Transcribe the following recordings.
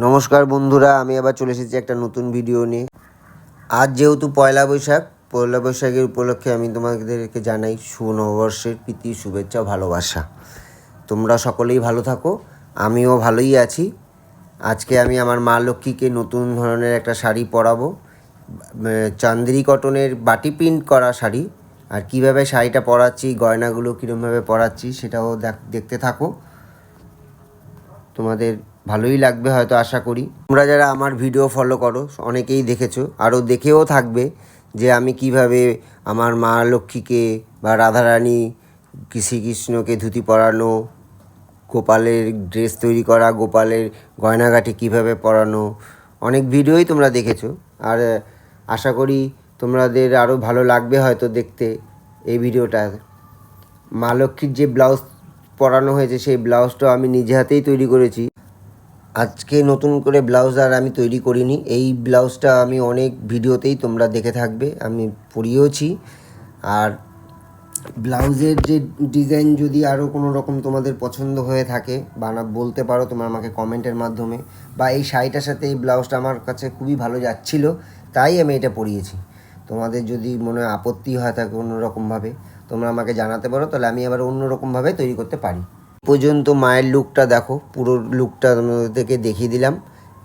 নমস্কার বন্ধুরা, আমি আবার চলে এসেছি একটা নতুন ভিডিও নিয়ে। আজ যেহেতু পয়লা বৈশাখ, পয়লা বৈশাখের উপলক্ষে আমি তোমাদেরকে জানাই সুনববর্ষের প্রীতি, শুভেচ্ছা, ভালোবাসা। তোমরা সকলেই ভালো থাকো, আমিও ভালোই আছি। আজকে আমি আমার মা লক্ষ্মীকে নতুন ধরনের একটা শাড়ি পরাবো। চান্দেরি কটনের বাটি প্রিন্ট করা শাড়ি। আর কীভাবে শাড়িটা পরাচ্ছি, গয়নাগুলো কীরকমভাবে পরাচ্ছি, সেটাও দেখ- দেখতে থাকো। তোমাদের ভালোই লাগবে হয়তো আশা করি। তোমরা যারা আমার ভিডিও ফলো করো, অনেকেই দেখেছ, আরও দেখেও থাকবে যে আমি কীভাবে আমার মা লক্ষ্মীকে বা রাধারানী শ্রীকৃষ্ণকে ধুতি পরানো, গোপালের ড্রেস তৈরি করা, গোপালের গয়নাগাটি কীভাবে পরানো, অনেক ভিডিওই তোমরা দেখেছ। আর আশা করি তোমাদের আরও ভালো লাগবে হয়তো দেখতে এই ভিডিওটা মা লক্ষ্মীর যে ব্লাউজ পরানো হয়েছে, সেই ব্লাউজটা আমি নিজে হাতেই তৈরি করেছি। আজকে নতুন করে ব্লাউজ আর আমি তৈরি করিনি। এই ব্লাউজটা আমি অনেক ভিডিওতেই তোমরা দেখে থাকবে, আমি পরিয়েওছি। আর ব্লাউজের যে ডিজাইন যদি আরও কোনো রকম তোমাদের পছন্দ হয়ে থাকে বানা বলতে পারো, তোমরা আমাকে কমেন্টের মাধ্যমে বা এই শাড়িটার সাথে এই ব্লাউজটা আমার কাছে খুবই ভালো যাচ্ছিল, তাই আমি এটা পরিয়েছি। তোমাদের যদি মনে আপত্তি হয় থাকে কোনো রকমভাবে তোমরা আমাকে জানাতে পারো, তাহলে আমি আবার অন্য রকমভাবে তৈরি করতে পারি। পর্যন্ত মায়ের লুকটা দেখো, পুরো লুকটা থেকে দেখিয়ে দিলাম।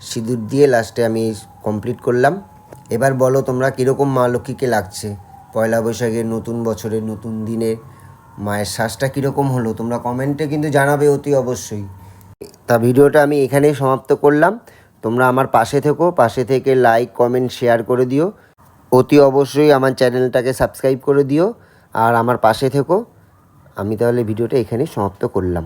সিঁদুর দিয়ে লাস্টে আমি কমপ্লিট করলাম। এবার বলো তোমরা কীরকম মা লক্ষ্মীকে লাগছে? পয়লা বৈশাখের নতুন বছরের নতুন দিনে মায়ের শ্বাসটা কীরকম হলো? তোমরা কমেন্টে কিন্তু জানাবে অতি অবশ্যই। তা ভিডিওটা আমি এখানেই সমাপ্ত করলাম। তোমরা আমার পাশে থেকো, পাশে থেকে লাইক কমেন্ট শেয়ার করে দিও। অতি অবশ্যই আমার চ্যানেলটাকে সাবস্ক্রাইব করে দিও। আর আমার পাশে থেকো। আমি তাহলে ভিডিওটা এখানে সমাপ্ত করলাম।